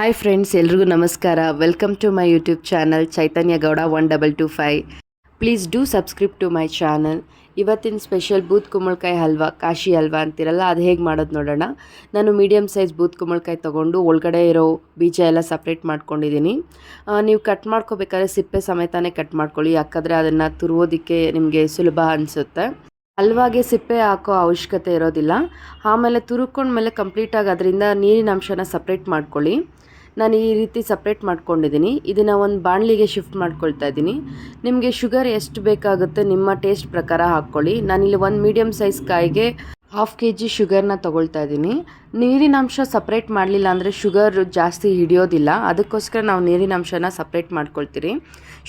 Hi friends ಎಲ್ರಿಗೂ ನಮಸ್ಕಾರ. Welcome to my YouTube channel Chaitanya Gowda one double two five please do subscribe to my channel ಇವತ್ತಿನ special ಬೂತ್ ಕುಂಬಳಕಾಯಿ ಹಲ್ವಾ, ಕಾಶಿ ಹಲ್ವಾ ಅಂತಿರಲ್ಲ, ಅದು ಹೇಗೆ ಮಾಡೋದು ನೋಡೋಣ. ನಾನು ಮೀಡಿಯಮ್ ಸೈಜ್ ಬೂತ್ ಕುಂಬಳಕಾಯಿ ತೊಗೊಂಡು ಒಳಗಡೆ ಇರೋ ಬೀಜ ಎಲ್ಲ ಸಪ್ರೇಟ್ ಮಾಡ್ಕೊಂಡಿದ್ದೀನಿ ನೀವು ಕಟ್ ಮಾಡ್ಕೋಬೇಕಾದ್ರೆ ಸಿಪ್ಪೆ ಸಮೇತನೇ ಕಟ್ ಮಾಡ್ಕೊಳ್ಳಿ, ಯಾಕಂದರೆ ಅದನ್ನು ತುರುವೋದಕ್ಕೆ ನಿಮಗೆ ಸುಲಭ ಅನಿಸುತ್ತೆ. ಹಲ್ವಾಗೆ ಸಿಪ್ಪೆ ಹಾಕೋ ಅವಶ್ಯಕತೆ ಇರೋದಿಲ್ಲ. ಆಮೇಲೆ ತುರುಕೊಂಡ್ಮೇಲೆ ಕಂಪ್ಲೀಟಾಗಿ ಅದರಿಂದ ನೀರಿನ ಅಂಶನ ಸಪ್ರೇಟ್ ಮಾಡ್ಕೊಳ್ಳಿ. ನಾನು ಈ ರೀತಿ ಸಪ್ರೇಟ್ ಮಾಡ್ಕೊಂಡಿದ್ದೀನಿ. ಇದನ್ನು ಒಂದು ಬಾಣಲಿಗೆ ಶಿಫ್ಟ್ ಮಾಡ್ಕೊಳ್ತಾ ಇದ್ದೀನಿ. ನಿಮಗೆ ಶುಗರ್ ಎಷ್ಟು ಬೇಕಾಗುತ್ತೆ ನಿಮ್ಮ ಟೇಸ್ಟ್ ಪ್ರಕಾರ ಹಾಕ್ಕೊಳ್ಳಿ. ನಾನಿಲ್ಲಿ ಒಂದು ಮೀಡಿಯಮ್ ಸೈಜ್ ಕಾಯಿಗೆ ಹಾಫ್ ಕೆ ಜಿ ಶುಗರ್ನ ತೊಗೊಳ್ತಾ ಇದ್ದೀನಿ. ನೀರಿನಾಂಶ ಸಪ್ರೇಟ್ ಮಾಡಲಿಲ್ಲ ಅಂದರೆ ಶುಗರ್ ಜಾಸ್ತಿ ಹಿಡಿಯೋದಿಲ್ಲ. ಅದಕ್ಕೋಸ್ಕರ ನಾವು ನೀರಿನಾಂಶನ ಸಪ್ರೇಟ್ ಮಾಡ್ಕೊಳ್ತೀರಿ.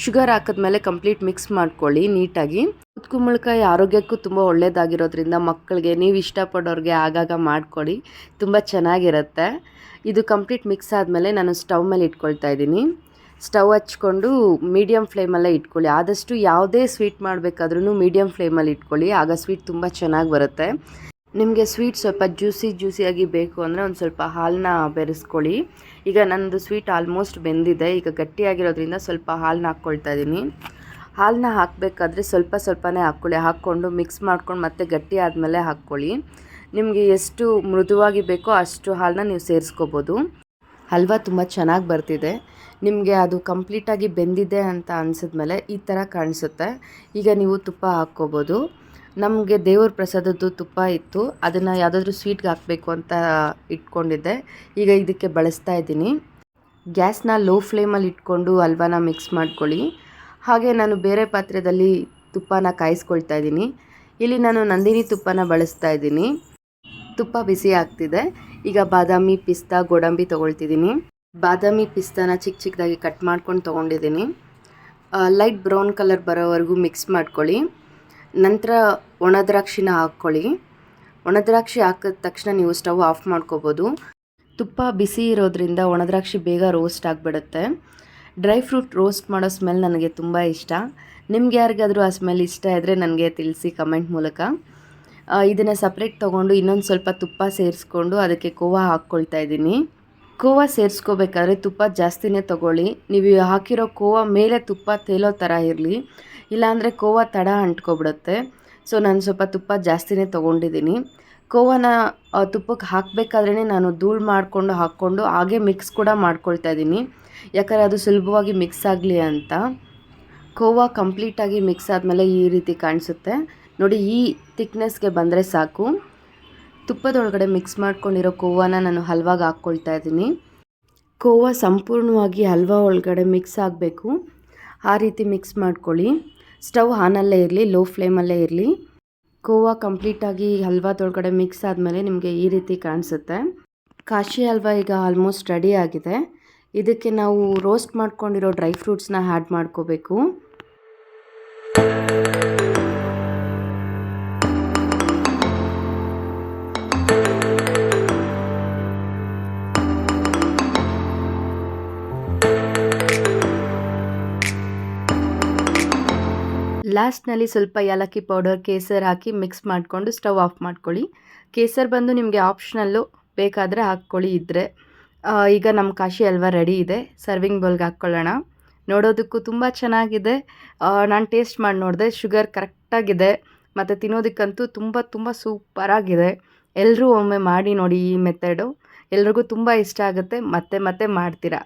ಶುಗರ್ ಹಾಕಿದ್ಮೇಲೆ ಕಂಪ್ಲೀಟ್ ಮಿಕ್ಸ್ ಮಾಡ್ಕೊಳ್ಳಿ ನೀಟಾಗಿ. ಕುಂಬಳಕಾಯಿ ಆರೋಗ್ಯಕ್ಕೂ ತುಂಬ ಒಳ್ಳೆಯದಾಗಿರೋದ್ರಿಂದ ಮಕ್ಕಳಿಗೆ ನೀವು ಇಷ್ಟಪಡೋರಿಗೆ ಆಗಾಗ ಮಾಡಿಕೊಡಿ ತುಂಬ ಚೆನ್ನಾಗಿರುತ್ತೆ. ಇದು ಕಂಪ್ಲೀಟ್ ಮಿಕ್ಸ್ ಆದಮೇಲೆ ನಾನು ಸ್ಟವ್ ಮೇಲೆ ಇಟ್ಕೊಳ್ತಾ ಇದ್ದೀನಿ. ಸ್ಟವ್ ಹಚ್ಕೊಂಡು ಮೀಡಿಯಮ್ ಫ್ಲೇಮಲ್ಲೇ ಇಟ್ಕೊಳ್ಳಿ. ಆದಷ್ಟು ಯಾವುದೇ ಸ್ವೀಟ್ ಮಾಡಬೇಕಾದ್ರೂ ಮೀಡಿಯಮ್ ಫ್ಲೇಮಲ್ಲಿ ಇಟ್ಕೊಳ್ಳಿ. ಆಗ ಸ್ವೀಟ್ ತುಂಬ ಚೆನ್ನಾಗಿ ಬರುತ್ತೆ. ನಿಮಗೆ ಸ್ವೀಟ್ ಸ್ವಲ್ಪ ಜ್ಯೂಸಿ ಜ್ಯೂಸಿಯಾಗಿ ಬೇಕು ಅಂದರೆ ಒಂದು ಸ್ವಲ್ಪ ಹಾಲನ್ನ ಬೆರೆಸ್ಕೊಳ್ಳಿ. ಈಗ ನನ್ನದು ಸ್ವೀಟ್ ಆಲ್ಮೋಸ್ಟ್ ಬೆಂದಿದೆ. ಈಗ ಗಟ್ಟಿಯಾಗಿರೋದ್ರಿಂದ ಸ್ವಲ್ಪ ಹಾಲನ್ನ ಹಾಕ್ಕೊಳ್ತಾ ಇದ್ದೀನಿ. ಹಾಲನ್ನ ಹಾಕಬೇಕಾದ್ರೆ ಸ್ವಲ್ಪ ಸ್ವಲ್ಪನೇ ಹಾಕ್ಕೊಳ್ಳಿ. ಹಾಕ್ಕೊಂಡು ಮಿಕ್ಸ್ ಮಾಡ್ಕೊಂಡು ಮತ್ತೆ ಗಟ್ಟಿ ಆದಮೇಲೆ ಹಾಕ್ಕೊಳ್ಳಿ. ನಿಮಗೆ ಎಷ್ಟು ಮೃದುವಾಗಿ ಬೇಕೋ ಅಷ್ಟು ಹಾಲನ್ನ ನೀವು ಸೇರಿಸ್ಕೋಬೋದು. ಹಲ್ವಾ ತುಂಬ ಚೆನ್ನಾಗಿ ಬರ್ತಿದೆ. ನಿಮಗೆ ಅದು ಕಂಪ್ಲೀಟಾಗಿ ಬೆಂದಿದೆ ಅಂತ ಅನಿಸಿದ್ಮೇಲೆ ಈ ಥರ ಕಾಣಿಸುತ್ತೆ. ಈಗ ನೀವು ತುಪ್ಪ ಹಾಕ್ಕೋಬೋದು. ನಮಗೆ ದೇವ್ರ ಪ್ರಸಾದದ್ದು ತುಪ್ಪ ಇತ್ತು. ಅದನ್ನು ಯಾವುದಾದ್ರೂ ಸ್ವೀಟ್ಗೆ ಹಾಕಬೇಕು ಅಂತ ಇಟ್ಕೊಂಡಿದ್ದೆ. ಈಗ ಇದಕ್ಕೆ ಬಳಸ್ತಾ ಇದ್ದೀನಿ. ಗ್ಯಾಸ್ನ ಲೋ ಫ್ಲೇಮಲ್ಲಿ ಇಟ್ಕೊಂಡು ಹಲ್ವಾನ ಮಿಕ್ಸ್ ಮಾಡ್ಕೊಳ್ಳಿ. ಹಾಗೆ ನಾನು ಬೇರೆ ಪಾತ್ರೆಯಲ್ಲಿ ತುಪ್ಪನ ಕಾಯಿಸ್ಕೊಳ್ತಾ ಇದ್ದೀನಿ. ಇಲ್ಲಿ ನಾನು ನಂದಿನಿ ತುಪ್ಪನ ಬಳಸ್ತಾ ಇದ್ದೀನಿ. ತುಪ್ಪ ಬಿಸಿ ಆಗ್ತಿದೆ. ಈಗ ಬಾದಾಮಿ ಪಿಸ್ತಾ ಗೋಡಂಬಿ ತೊಗೊಳ್ತಿದ್ದೀನಿ. ಬಾದಾಮಿ ಪಿಸ್ತಾನ ಚಿಕ್ಕ ಚಿಕ್ಕದಾಗಿ ಕಟ್ ಮಾಡ್ಕೊಂಡು ತೊಗೊಂಡಿದ್ದೀನಿ. ಲೈಟ್ ಬ್ರೌನ್ ಕಲರ್ ಬರೋವರೆಗೂ ಮಿಕ್ಸ್ ಮಾಡ್ಕೊಳ್ಳಿ. ನಂತರ ಒಣ ದ್ರಾಕ್ಷಿನ ಹಾಕ್ಕೊಳ್ಳಿ. ಒಣ ದ್ರಾಕ್ಷಿ ಹಾಕಿದ ತಕ್ಷಣ ನೀವು ಸ್ಟವ್ ಆಫ್ ಮಾಡ್ಕೋಬೋದು. ತುಪ್ಪ ಬಿಸಿ ಇರೋದ್ರಿಂದ ಒಣ ದ್ರಾಕ್ಷಿ ಬೇಗ ರೋಸ್ಟ್ ಆಗಿಬಿಡುತ್ತೆ. ಡ್ರೈ ಫ್ರೂಟ್ ರೋಸ್ಟ್ ಮಾಡೋ ಸ್ಮೆಲ್ ನನಗೆ ತುಂಬ ಇಷ್ಟ. ನಿಮ್ಗೆ ಯಾರಿಗಾದರೂ ಆ ಸ್ಮೆಲ್ ಇಷ್ಟ ಇದ್ದರೆ ನನಗೆ ತಿಳಿಸಿ ಕಮೆಂಟ್ ಮೂಲಕ. ಇದನ್ನು ಸಪ್ರೇಟ್ ತೊಗೊಂಡು ಇನ್ನೊಂದು ಸ್ವಲ್ಪ ತುಪ್ಪ ಸೇರಿಸ್ಕೊಂಡು ಅದಕ್ಕೆ ಕೋವಾ ಹಾಕ್ಕೊಳ್ತಾ ಇದ್ದೀನಿ. ಕೋವಾ ಸೇರಿಸ್ಕೋಬೇಕಾದ್ರೆ ತುಪ್ಪ ಜಾಸ್ತಿನೇ ತೊಗೊಳ್ಳಿ. ನೀವು ಹಾಕಿರೋ ಕೋವಾ ಮೇಲೆ ತುಪ್ಪ ತೇಲೋ ಥರ ಇರಲಿ. ಇಲ್ಲಾಂದರೆ ಕೋವಾ ತಡ ಅಂಟ್ಕೊಬಿಡುತ್ತೆ. ಸೊ, ನಾನು ಸ್ವಲ್ಪ ತುಪ್ಪ ಜಾಸ್ತಿನೇ ತೊಗೊಂಡಿದ್ದೀನಿ. ಕೋವಾನ ತುಪ್ಪಕ್ಕೆ ಹಾಕಬೇಕಾದ್ರೇ ನಾನು ಧೂಳು ಮಾಡಿಕೊಂಡು ಹಾಕ್ಕೊಂಡು ಹಾಗೆ ಮಿಕ್ಸ್ ಕೂಡ ಮಾಡ್ಕೊಳ್ತಾ ಇದ್ದೀನಿ. ಯಾಕಂದರೆ ಅದು ಸುಲಭವಾಗಿ ಮಿಕ್ಸ್ ಆಗಲಿ ಅಂತ. ಕೋವಾ ಕಂಪ್ಲೀಟಾಗಿ ಮಿಕ್ಸ್ ಆದಮೇಲೆ ಈ ರೀತಿ ಕಾಣಿಸುತ್ತೆ. ನೋಡಿ, ಈ ತಿಕ್ನೆಸ್ಗೆ ಬಂದರೆ ಸಾಕು. ತುಪ್ಪದೊಳಗಡೆ ಮಿಕ್ಸ್ ಮಾಡ್ಕೊಂಡಿರೋ ಕೋವಾನ ನಾನು ಹಲ್ವಾಗ ಹಾಕ್ಕೊಳ್ತಾ ಇದ್ದೀನಿ. ಕೋವಾ ಸಂಪೂರ್ಣವಾಗಿ ಹಲ್ವಾ ಒಳಗಡೆ ಮಿಕ್ಸ್ ಆಗಬೇಕು. ಆ ರೀತಿ ಮಿಕ್ಸ್ ಮಾಡ್ಕೊಳ್ಳಿ. ಸ್ಟವ್ ಆನಲ್ಲೇ ಇರಲಿ, ಲೋ ಫ್ಲೇಮಲ್ಲೇ ಇರಲಿ. ಕೋವಾ ಕಂಪ್ಲೀಟಾಗಿ ಹಲ್ವಾದೊಳಗಡೆ ಮಿಕ್ಸ್ ಆದಮೇಲೆ ನಿಮಗೆ ಈ ರೀತಿ ಕಾಣಿಸುತ್ತೆ. ಕಾಶಿ ಹಲ್ವಾ ಈಗ ಆಲ್ಮೋಸ್ಟ್ ರೆಡಿ ಆಗಿದೆ. ಇದಕ್ಕೆ ನಾವು ರೋಸ್ಟ್ ಮಾಡ್ಕೊಂಡಿರೋ ಡ್ರೈ ಫ್ರೂಟ್ಸ್ನ ಆ್ಯಡ್ ಮಾಡ್ಕೋಬೇಕು. ಲಾಸ್ಟ್ನಲ್ಲಿ ಸ್ವಲ್ಪ ಏಲಕ್ಕಿ ಪೌಡರ್ ಕೇಸರ್ ಹಾಕಿ ಮಿಕ್ಸ್ ಮಾಡಿಕೊಂಡು ಸ್ಟವ್ ಆಫ್ ಮಾಡ್ಕೊಳ್ಳಿ. ಕೇಸರ್ ಬಂದು ನಿಮಗೆ ಆಪ್ಷನಲ್ಲು ಬೇಕಾದರೆ ಹಾಕ್ಕೊಳ್ಳಿ ಇದ್ದರೆ ಈಗ ನಮ್ಮ ಕಾಶಿ ಹಲ್ವಾ ರೆಡಿ ಇದೆ. ಸರ್ವಿಂಗ್ ಬೌಲ್ಗೆ ಹಾಕ್ಕೊಳ್ಳೋಣ. ನೋಡೋದಕ್ಕೂ ತುಂಬ ಚೆನ್ನಾಗಿದೆ. ನಾನು ಟೇಸ್ಟ್ ಮಾಡಿ ನೋಡಿದೆ. ಶುಗರ್ ಕರೆಕ್ಟಾಗಿದೆ ಮತ್ತು ತಿನ್ನೋದಕ್ಕಂತೂ ತುಂಬ ತುಂಬ ಸೂಪರಾಗಿದೆ ಎಲ್ಲರೂ ಒಮ್ಮೆ ಮಾಡಿ ನೋಡಿ ಈ ಮೆಥಡು ಎಲ್ರಿಗೂ ತುಂಬ ಇಷ್ಟ ಆಗುತ್ತೆ. ಮತ್ತೆ ಮತ್ತೆ ಮಾಡ್ತೀರಾ.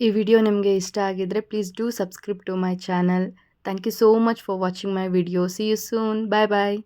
ಈ ವಿಡಿಯೋ ನಿಮಗೆ ಇಷ್ಟ ಆಗಿದ್ದರೆ please do subscribe to my channel Thank you so much for watching my video. See you soon. Bye bye.